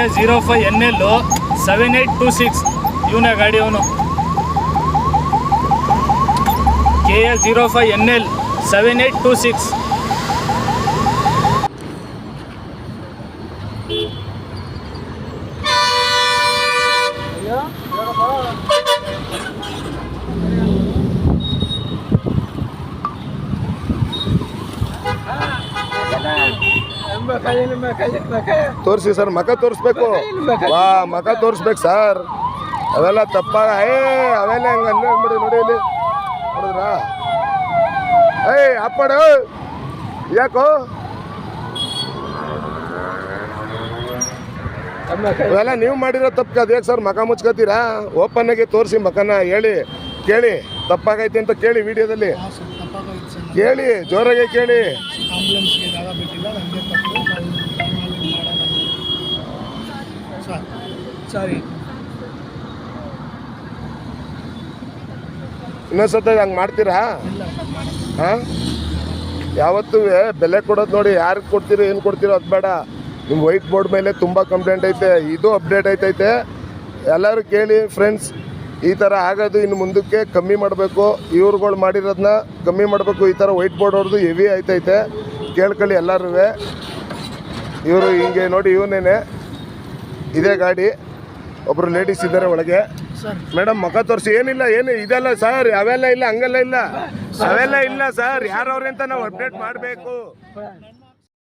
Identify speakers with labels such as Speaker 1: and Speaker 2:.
Speaker 1: A zero five N L seven eight two six. ಇವನೇ ಗಾಡಿ ಅವನು. K A zero five N L seven eight two six.
Speaker 2: ತೋರಿಸಿ sir ಮಕ ತೋರಿಸ್ಬೇಕು. ವಾ ಮಕ ತೋರಿಸ್ಬೇಕು ಸರ್. ಅವೆಲ್ಲ ತಪ್ಪ ಏ ಅವೆಲ್ಲ ಹಂಗ ಮಾಡಿ ನೋಡಿ ಇಲ್ಲಿ. ನೋಡಿದ್ರಾ? ಏಯ್ ಅಪ್ಪಡ. ಯಾಕೋ? ಇವೆಲ್ಲ ನೀವು ಮಾಡಿರೋ ತಪ್ಪು ಅದೇ ಸರ್ ಮಕ ಮುಚ್ಕೋತೀರಾ? ಆಗಿ ತೋರಿಸಿ ಮಕನ ಹೇಳಿ. ಕೇಳಿ. ತಪ್ಪಾಗೈತಿ ಅಂತ ಕೇಳಿ ವಿಡಿಯೋದಲ್ಲಿ. ಕೇಳಿ ಜೋರಾಗೆ ಕೇಳಿ.
Speaker 3: ಆಂಬುಲೆನ್ಸ್ಗೆ ಜಾಗ ಬಿಟ್ಟಿಲ್ಲ ನನಗೆ ತಪ್ಪು. ಸಾರಿ
Speaker 2: ಇನ್ನೊಂದ್ಸತ ಹಂಗೆ ಮಾಡ್ತೀರಾ? ಹಾಂ? ಬೆಲೆ ಕೊಡೋದು ನೋಡಿ, ಯಾರಿಗೆ ಕೊಡ್ತೀರೋ, ಏನು ಕೊಡ್ತೀರೋ ಅದು ಬೇಡ. ನಿಮ್ಮ ವೈಟ್ ಬೋರ್ಡ್ ಮೇಲೆ ತುಂಬ ಕಂಪ್ಲೇಂಟ್ ಐತೆ, ಇದು ಅಪ್ಡೇಟ್ ಐತೈತೆ ಎಲ್ಲರೂ ಕೇಳಿ ಫ್ರೆಂಡ್ಸ್ ಈ ಥರ ಆಗೋದು ಇನ್ನು ಮುಂದಕ್ಕೆ ಕಮ್ಮಿ ಮಾಡಬೇಕು. ಇವ್ರುಗಳು ಮಾಡಿರೋದನ್ನ ಕಮ್ಮಿ ಮಾಡಬೇಕು. ಈ ಥರ ವೈಟ್ ಬೋರ್ಡ್ ಅವ್ರದ್ದು ಹೆವಿ ಆಯ್ತೈತೆ ಕೇಳ್ಕೊಳ್ಳಿ ಎಲ್ಲರೂ ಇವರು ಹಿಂಗೆ ನೋಡಿ ಇವನೇನೆ ಇದೇ ಗಾಡಿ ಒಬ್ಬರು ಲೇಡೀಸ್ ಇದ್ದಾರೆ ಒಳಗೆ. ಮೇಡಮ್ ಮಕ ತೋರಿಸಿ ಏನಿಲ್ಲ ಏನು ಇದೆಲ್ಲ ಸರ್ ಅವೆಲ್ಲ ಇಲ್ಲ ಹಂಗೆಲ್ಲ ಇಲ್ಲ. ಅವೆಲ್ಲ ಇಲ್ಲ ಸರ್ ಯಾರವ್ರೆ ಅಂತ ನಾವು ಅಪ್ಡೇಟ್ ಮಾಡಬೇಕು.